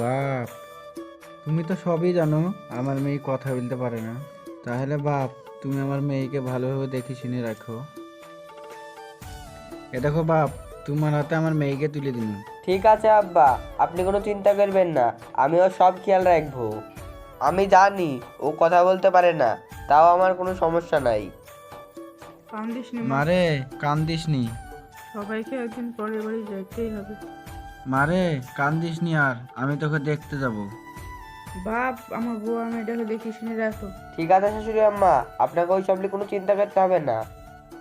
বাপ তুমি তো সবই জানো আমার মেয়ে কথা বলতে পারে না। তাহলে বাপ তুমি আমার মেয়েকে ভালোভাবে দেখে শুনে রাখো। এ দেখো বাপ তোমার হাতে আমার মেয়েকে তুলে দিন ঠিক আছে আব্বা আপনি কোনো চিন্তা করবেন না আমি ওর সব খেয়াল রাখব। আমি জানি ও কথা বলতে পারে না তাও আমার কোনো সমস্যা নাই। কান্দিস নি মা। মারে কান্দিস নি সবাইকে একদিন পরের বাড়ি যেতেই হবে। মারে কান্দিস নি আর আমি তোকে দেখতে যাব। বাপ আমার বউ আমি এটাকে দেখে। শুনে রাখো ঠিক আছে শাশুড়ি আম্মা আপনাকে ওই সব নিয়ে কোনো চিন্তা করতে হবে না।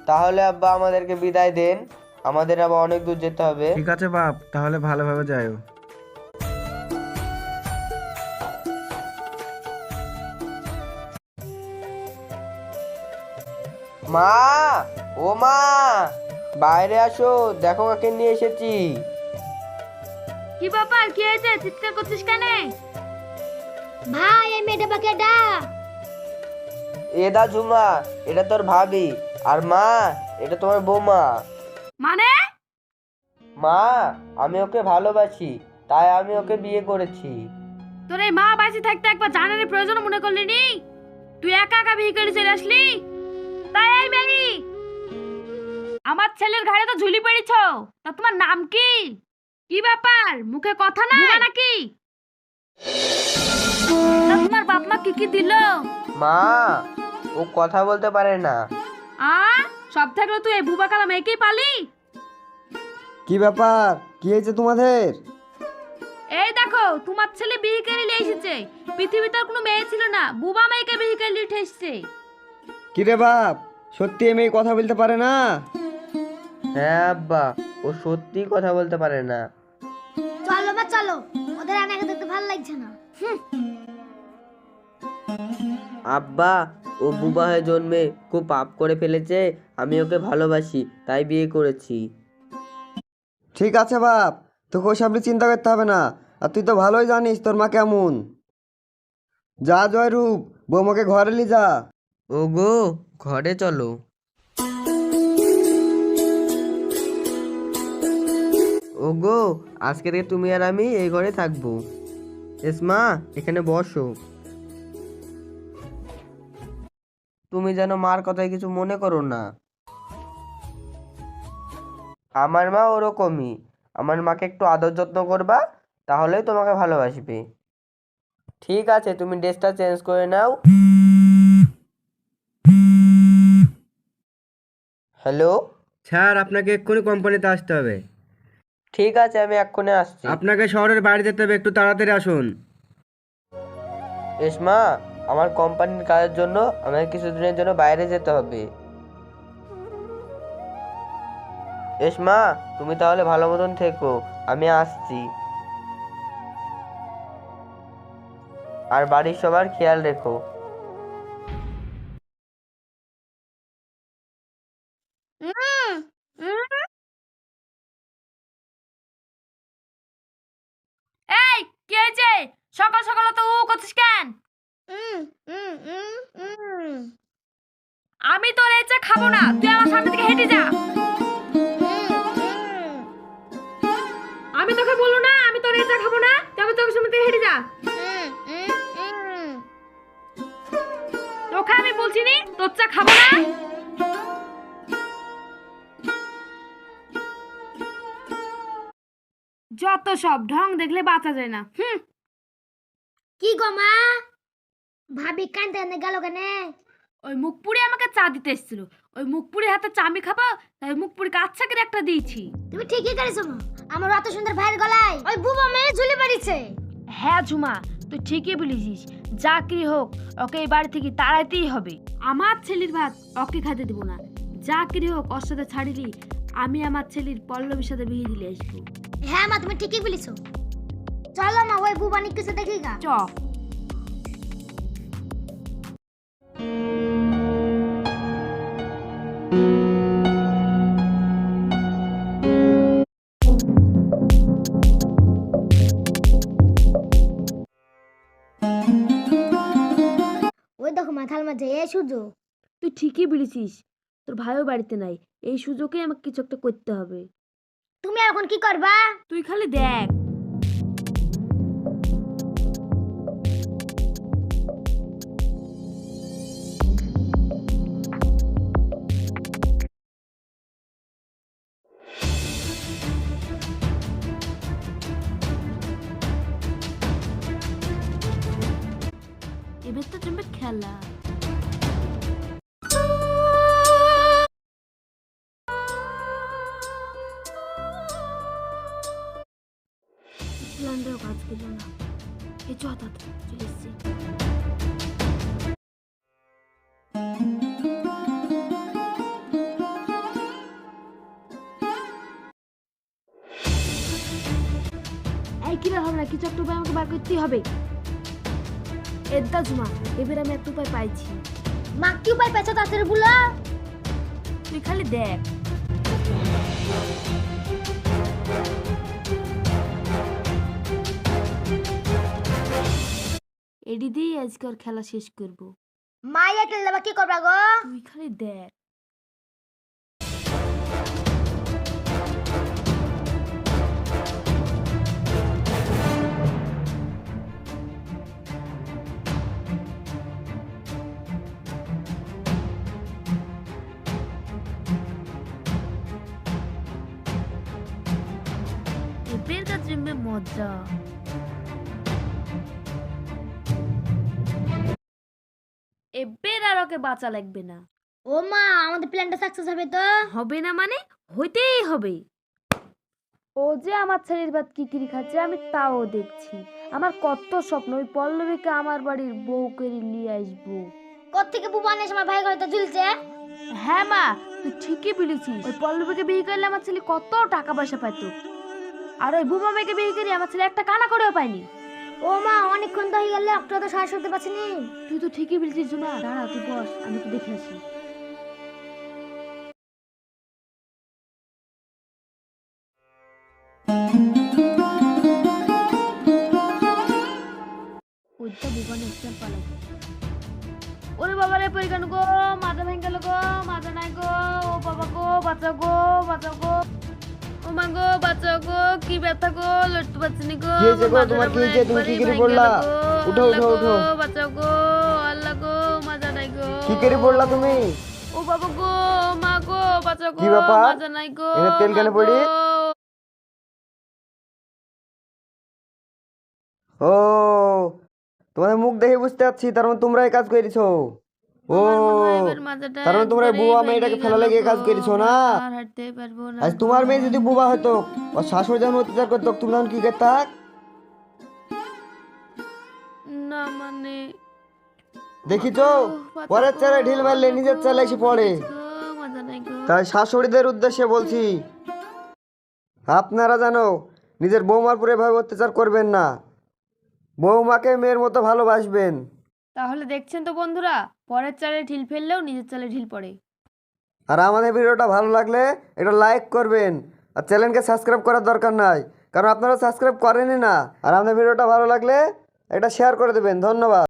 তাহলে আব্বা আমাদেরকে বিদায় দেন আমাদের আবার অনেক দূর যেতে হবে। ঠিক আছে বাপ তাহলে ভালোভাবে যাও মা ও মা বাইরে আসো দেখো কাকে নিয়ে এসেছি। কি ব্যাপার? কি হয়েছে? চিৎকার করছিস কেন? ভাই এই মেয়েটা বাকে ডা। এদা ঝুমা এটা তোর ভাবি। আর মা এটা তোমার বৌমা। মানে? মা আমি ওকে ভালোবাসি তাই আমি ওকে বিয়ে করেছি। তোর এই মা বাঁচি থাকতে একবার জানার প্রয়োজন মনে করলি নি? তুই একা একা বিয়ে করে চলে আসলি? তাই এই মেরি আমার ছেলের ঘাড়ে তো ঝুলি পড়েছ। তা তোমার নাম কি? কি ব্যাপার? মুখে কথা না নাকি? তোমার বাপ মা কি কি দিল? মা ও কথা বলতে পারে না। আ? সব থাকলে তুই এই বুবা কালা মেয়েকেই পালি? কি ব্যাপার? কি হয়েছে তোমাদের? এই দেখো তোমার ছেলে বিয়ে করে নিয়ে এসেছে। পৃথিবীতে আর কোনো মেয়ে ছিল না। বুবা মেয়েকে বিয়ে করে নিয়ে উঠে এসেছে। কি রে বাপ? সত্যি এই মেয়ে কথা বলতে পারে না? হ্যাঁ আব্বা ও সত্যি কথা বলতে পারে না। চলো ওদের আনাকে দেখতে ভালো লাগছে না। আব্বা ও বুবা হয়ে জন্মে খুব পাপ করে ফেলেছে আমি ওকে ভালোবাসি তাই বিয়ে করেছি। ঠিক আছে বাপ তোকে ওসব নিয়ে চিন্তা করতে হবে না আর তুই তো ভালোই জানিস তোর মা কেমন। যা জয় রূপ বৌমাকে ঘরে নিয়ে যা। ও গো ঘরে চলো। ও গো আজকে থেকে তুমি আর আমি এই ঘরে থাকব। এসমা এখানে বসো। তুমি যেন মার কথায় কিছু মনে করো না। আমার মা ওরকমই। আমার মাকে একটু আদর যত্ন করবা, তাহলেই তোমাকে ভালোবাসবে। ঠিক আছে, তুমি ড্রেসটা চেঞ্জ করে নাও। হ্যালো? স্যার, আপনাকে এক্ষুনি কোম্পানিতে আসতে হবে। ঠিক আছে আমি এক্ষুনি আসছি। আপনাকে শহরের বাইরে যেতে হবে একটু তাড়াতাড়ি আসুন। এসমা আমার কোম্পানির কাজের জন্য আমাকে কিছুদিনের জন্য বাইরে যেতে হবে। এসমা তুমি তাহলে ভালো মতন থেকো আমি আসছি। আর বাড়ির সবার খেয়াল রেখো। কি হয়েছে? সকাল সকাল তো উ করছিস কেন। আমি তোর এই চা খাব না তুই আমার সামনে থেকে হেঁটে যা। আমি তোকে বলল না আমি তোর এই চা খাব না তুই আমি তোর সামনে থেকে হেঁটে যা। তোকে আমি বলছি নি তোর চা খাব না। যত সব ঢং দেখলে বাঁচা যায় না হুম? কি গো মা? ভাবি কান্দতে কান্দতে গেল কেন? ওই মুখপুরি আমাকে চা দিতে এসেছিল। ওই মুখপুরি হাতে চা আমি খাব তাই মুখপুরিকে আচ্ছা করে একটা দিয়েছি। তুমি ঠিকই করেছ মা। আমার অত সুন্দর ভাইয়ের গলায়। ওই বুবা মেয়ে ঝুলে পড়েছে হ্যাঁ ঝুমা তুই ঠিকই বলেছিস। যা কি হোক ওকে এই বাড়ি থেকে তাড়াইতেই হবে। আমার ছেলের ভাত ওকে খাইতে দিব না। যা কি হোক ওর সাথে ছাড়িলি আমি আমার ছেলের পল্লবীর সাথে বিয়ে দিলে আসব। হ্যাঁ মা তুমি ঠিকই বলেছ। চলো মা ওই বুবানি কিছু দেখি গা। চ। ওই দেখো মাথার মাঝে এই সুযোগ তুই ঠিকই বলেছিস তোর ভাইও বাড়িতে নাই এই সুযোগে আমাকে কিছু একটা করতে হবে। তুমি এখন কি করবা? তুই খালি দেখ। খেলা। করল না এই চ তাড়াতাড়ি চলে এসছি হবে না, কিছু একটা উপায় আমাকে বার করতেই হবে। এদ্দা জুমা, এবার আমি একটা উপায় পাইছি। মা, কি উপায় পেয়েছ তাড়াতাড়ি বলো? তুই খালি দেখ। এডি দিয়ে আজকে ওর খেলা শেষ করব। মা এটা লেবা কি করবা গো? তুই খালি দেখ। মজা। আর ওকে বাঁচা লাগবে না। ও মা আমাদের প্ল্যানটা সাকসেস হবে তো? হবে না মানে হইতেই হবে। ও যে আমার ছেলের ভাত কিকিরি খাচ্ছে আমি তাও দেখছি। আমার কত স্বপ্ন ওই পল্লবীকে আমার বাড়ির বউ করে নিয়ে আসব। কোত্থেকে বুবা নিয়ে এসে আমার ভাই ঘরে তো ঝুলছে? হ্যাঁ মা তুই ঠিকই বলেছিস। ওই পল্লবীকে বিয়ে করলে আমার ছেলে কত টাকা পয়সা পাইত। আর ওই বুমা মেয়েকে বিয়ে করে আমার ছেলে একটা কানা করেও পায়নি। ও মা অনেকক্ষণ তো হয়ে গেল একটা তো শ্বাস করতে পারছিনি তুই তো ঠিকই বলছিস জুমা দাঁড়া তুই বস আমি তো দেখে আসি। ওইটা পালাই ওরে বাবা রে পরিগান গো? মাথা ভেঙে গেল গো মাথা নাই গো। ও বাবা গো বাঁচাও গো বাঁচাও গো। ও মা গো বাঁচাও গো কি ব্যথা গো লড়তে পারছি না গো কি হয়েছে গো? তোমার কি হয়েছে? তুমি কি করে পড়লা? উঠো, উঠো, উঠো। বাঁচাও গো আল্লাহ গো মাজা নাই গো কি করে পড়লা তুমি ও বাবা গো মা গো বাঁচাও গো কি নাই গো এনে তেল কেন পড়ি? ও তোমাদের মুখ দেখে বুঝতে পারছি তার মানে তোমরা এই কাজ করেছ ও মনে তার তোমরা মেয়েটাকে ফেলা লেগে কাজ করেছ না আর হাঁটতে পারব না। আজ তোমার মেয়ে যদি বুবা হতো ও শাশুড়ি যখন অত্যাচার করতো তুমি তখন কি না মানে দেখিছো বাঁচাও পরের চালে ঢিল মারলে নিজের চালে এসে পড়ে গো, মাজা নাই গো। তাই শাশুড়িদের উদ্দেশ্যে বলছি আপনারা জানো নিজের বৌমার উপরে এভাবে অত্যাচার করবেন না। বৌমাকে মেয়ের মতো ভালোবাসবেন। তাহলে দেখছেন তো বন্ধুরা পরের চালে ঢিল ফেললেও নিজের চালে ঢিল পড়ে। আর আমাদের ভিডিওটা ভালো লাগলে এটা লাইক করবেন। আর চ্যানেলকে সাবস্ক্রাইব করার দরকার নাই, কারণ আপনারা সাবস্ক্রাইব করেনই না। আর আমাদের ভিডিওটা ভালো লাগলে এটা শেয়ার করে দেবেন। ধন্যবাদ।